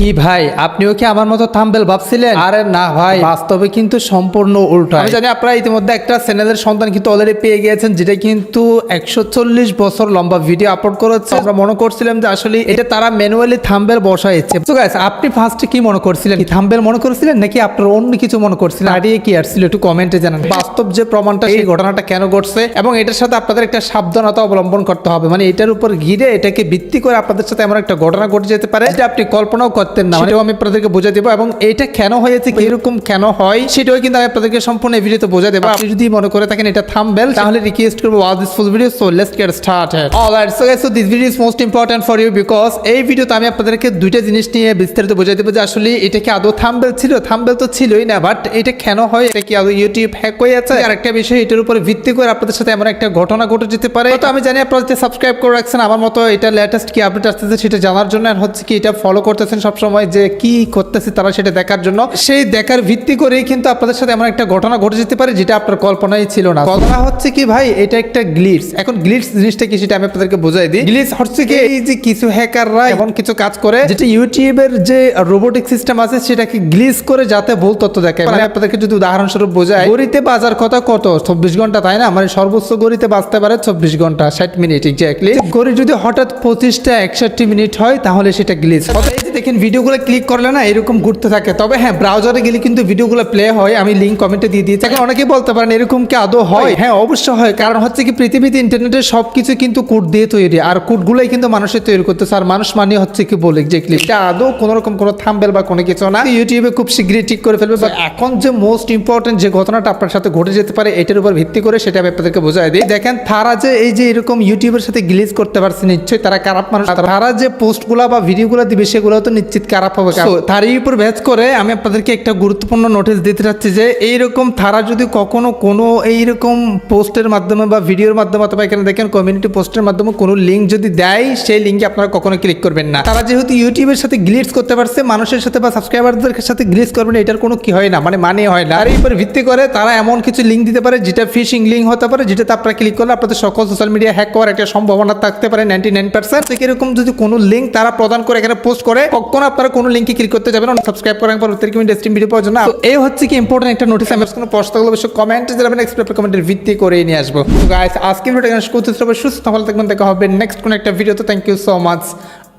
কি ভাই? আপনিও কি আমার মতো থাম্বেল ভাবছিলেন? আরে না ভাই বাস্তবে কিন্তু সম্পূর্ণ উল্টো। আমি জানি আপনারা ইতিমধ্যে একটা চ্যানেলের সন্তান কিন্তু অলরেডি পেয়ে গিয়েছেন যেটা কিন্তু একশো চল্লিশ বছর লম্বা ভিডিও আপলোড করেছে। আমরা মনে করছিলাম যে আসলে এটা তারা ম্যানুয়ালি থাম্বেল বসাইছে। তো গাইস আপনি ফার্স্টে কি মনে করছিলেন? কি থাম্বেল মনে করছিলেন নাকি আপনার অন্য কিছু মনে করছিলেন? আরিয়ে কি আসছিল একটু কমেন্টে জানান। বাস্তব যে প্রমাণটা এই ঘটনাটা কেন ঘটছে এবং এটার সাথে আপনাদের একটা সাবধানতা অবলম্বন করতে হবে। মানে এটার উপর ঘিরে এটাকে ভিত্তি করে আপনাদের সাথে এমন একটা ঘটনা ঘটে যেতে পারে যেটা আপনি কল্পনাও করতেন না সেটাও আমি আপনাদেরকে বুঝে দেবো এবং এটা কেন হয়েছে এরকম কেন হয় সেটাও কিন্তু আমি আপনাদেরকে সম্পূর্ণ এই ভিডিওতে বোঝা দেবো। আপনি যদি মনে করে থাকেন এটা থাম্বেল তাহলে রিকোয়েস্ট করব watch this full video so let's get started alright so guys so this video is most important for you because এই ভিডিওতে আমি আপনাদেরকে দুইটা জিনিস নিয়ে বিস্তারিত বোঝাই দেবো যে আসলে এটা কি আদৌ থাম্বেল ছিল? থাম্বেল তো ছিলই না বাট এটা কেন হয়? এটা কি আদৌ ইউটিউব হ্যাক হয়ে আছে? আর একটা বিষয় এটার উপরে ভিত্তি করে আপনাদের সাথে এমন একটা ঘটনা ঘটে যেতে পারে। তো আমি জানি আপনারা সাবস্ক্রাইব করে রাখছেন আমার মতো এটা লেটেস্ট কি আপডেট আসতেছে সেটা জানার জন্য আর হচ্ছে কি এটা ফলো করতেছেন সবসময় যে কি করতেছে তারা সেটা দেখার জন্য। সেই দেখার ভিত্তি করেই কিন্তু আপনাদের সাথে এমন একটা ঘটনা ঘটে যেতে পারে, যেটা আপনার কল্পনাই ছিল না। ঘটনা হচ্ছে কি ভাই, এটা একটা গ্লিটস। এখন গ্লিটস জিনিসটা কি সেটা আমি আপনাদেরকে বোঝাই দিই। গ্লিটস হচ্ছে কি এই যে কিছু হ্যাকাররা এমন কিছু কাজ করে, যেটা ইউটিউবের যে রোবোটিক সিস্টেম আছে, সেটাকে গ্লিচ করে যাতে ভুল তথ্য দেখায়। মানে আপনাদেরকে যদি উদাহরণস্বরূপ বোঝায় গড়িতে বাজার কথা কত? চব্বিশ ঘণ্টা, তাই না? মানে সর্বোচ্চ গড়িতে বাঁচতে পারে চব্বিশ ঘণ্টা, ষাট মিনিট এক্স্যাক্টলি গড়ি যদি হঠাৎ পঁচিশটা, একষট্টি মিনিট হয়, তাহলে সেটা এই দেখেন ভিডিওগুলো ক্লিক করলে না এরকম ঘুরতে থাকে। তবে হ্যাঁ ব্রাউজারে গেলে কিন্তু ভিডিওগুলো প্লে হয়, আমি লিঙ্ক কমেন্টে দিয়ে দিয়েছি। এখন অনেকেই বলতে পারেন এরকম কি আদৌ হয়? হ্যাঁ অবশ্যই হয়। কারণ হচ্ছে কি পৃথিবীতে ইন্টারনেটের সবকিছু কিন্তু কোড দিয়ে তৈরি, আর কোডগুলোই কিন্তু মানুষের তৈরি করতেছে। আর মানুষ মানে হচ্ছে কি বলে এক্স্যাক্টলি এটা আদৌ কোনো রকম কোনো থাম্বেল বা কোনো কিছু না। ইউটিউবে খুব শীঘ্রই ঠিক করে ফেলবে। বাট এখন যে মোস্ট ইম্পর্টেন্ট যে ঘটনাটা আপনার সাথে ঘটে যেতে পারে, এটার উপর ভিত্তি করে সেটা আমি আপনাদেরকে বোঝাই দিই। দেখেন, তারা যে এই যে এরকম ইউটিউবের সাথে গ্লিজ করতে পারছে, নিশ্চয়ই তারা খারাপ মানুষ। তারা যে পোস্টগুলো বা ভিডিওগুলো দিবে সেগুলো তো নিশ্চিত খারাপ হবে তারই উপর ভেজ করে আমি আপনাদেরকে একটা গুরুত্বপূর্ণ নোটিশ দিতে চাচ্ছি যে এইরকম তারা যদি কখনো কোনো এইরকম পোস্টের মাধ্যমে বা ভিডিওর মাধ্যমে অথবা এখানে দেখেন কমিউনিটি পোস্টের মাধ্যমে কোনো লিঙ্ক যদি দেয় সেই লিঙ্কে আপনারা কখনো ক্লিক করবেন না। তারা যেহেতু ইউটিউবের সাথে গ্লিটস করতে পারছে মানুষের সাথে বা সাবস্ক্রাইবারদের সাথে গ্লিটস করবেন এটার কোনো কি হয় না মানে মানে হয় না। আর এই উপর ভিত্তি করে তারা এমন কিছু লিঙ্ক দিতে পারে যেটা ফিশিং লিঙ্ক হতে পারে যেটাতে আপনারা ক্লিক করলে আপনাদের সকল সোশ্যাল মিডিয়া হ্যাক করার একটা সম্ভাবনা থাকতে পারে নাইনটি নাইন পার্সেন্ট এরকম যদি কোনো লিঙ্ক তারা প্রদান করে এখানে পোস্ট করে কখনো আপনারা কোনো লিঙ্কে ক্লিক করতে যাবেন সাবস্ক্রাইব করার পর প্রত্যেক ইন্টারেস্টিং ভিডিও পাওয়ার জন্য। এই হচ্ছে কি ইম্পর্টেন্ট একটা নোটিস আমি কোনো প্রশ্ন থাকলে অবশ্যই কমেন্টে যাবেন এক্সপ্রেস কমেন্টের ভিত্তি করে নিয়ে আসব। গাইস আজকে ভিডিও এখানে করতে সুস্থ, ভালো থাকবেন, দেখা হবে নেক্সট কোনো একটা ভিডিওতে থ্যাংক ইউ সো মাচ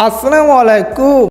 আসসালামু আলাইকুম।